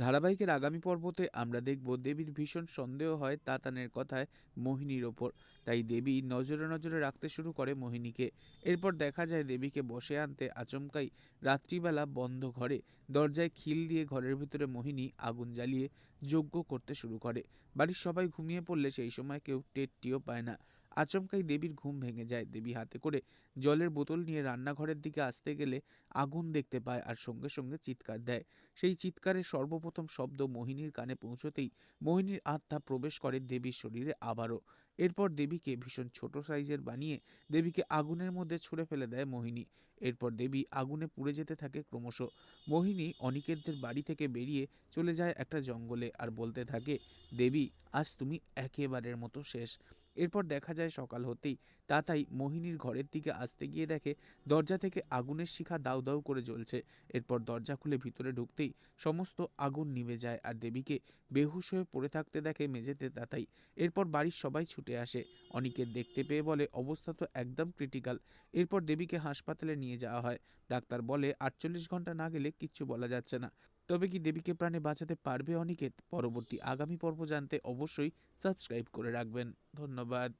ধারাবাহিকের আগামী পর্বতে আমরা দেখব দেবীর ভীষণ সন্দেহ হয় তাতানের কথায় মোহিনীর ওপর। তাই দেবী নজরে নজরে রাখতে শুরু করে মোহিনীকে। এরপর দেখা যায় দেবীকে বসে আনতে আচমকাই রাত্রিবেলা বন্ধ ঘরে দরজায় খিল দিয়ে ঘরের ভিতরে মোহিনী আগুন জ্বালিয়ে যজ্ঞ করতে শুরু করে। বাড়ির সবাই ঘুমিয়ে পড়লে সেই সময় কেউ টেরটিও পায় না। আচমকাই দেবীর ঘুম ভেঙে যায়। দেবী হাতে করে জলের বোতল নিয়ে রান্নাঘরের দিকে আসতে গেলে আগুন দেখতে পায় আর সঙ্গে সঙ্গে চিৎকার দেয়। সেই চিৎকারের সর্বপ্রথম শব্দ মোহিনীর কানে পৌঁছতেই মোহিনীর আত্মা প্রবেশ করে দেবীর শরীরে আবারও। এরপর দেবীকে ভীষণ ছোট সাইজের বানিয়ে দেবীকে আগুনের মধ্যে ছুঁড়ে ফেলে দেয় মোহিনী। এরপর দেবী আগুনে পুড়ে যেতে থাকে ক্রমশ। মোহিনী অনিকেতদের বাড়ি থেকে বেরিয়ে চলে যায় একটা জঙ্গলে আর বলতে থাকে, দেবী আজ তুমি একেবারের মতো শেষ। এরপর দেখা যায় সকাল হতেই। তাতাই মোহিনীর ঘরের দিকে আসতে গিয়ে দেখে, দরজা থেকে আগুনের শিখা দাউ দাউ করে জ্বলছে। এরপর দরজা খুলে ভিতরে ঢুকতেই সমস্ত আগুন নিভে যায় আর দেবীকে বেহুশ হয়ে পড়ে থাকতে দেখে মেঝেতে তাতাই এরপর বাড়ির সবাই ছুটে আসে। অনিকেত দেখতে পেয়ে বলে, অবস্থা তো একদম ক্রিটিক্যাল এরপর দেবীকে হাসপাতালে নিয়ে যাওয়া হয়। ডাক্তার বলে, আটচল্লিশ ঘণ্টা না গেলে কিচ্ছু বলা যাচ্ছে না। তবে কি দেবীকে প্রাণে বাঁচাতে পারবে অনিকেত? পরবর্তী আগামী পর্ব জানতে অবশ্যই সাবস্ক্রাইব করে রাখবেন। ধন্যবাদ।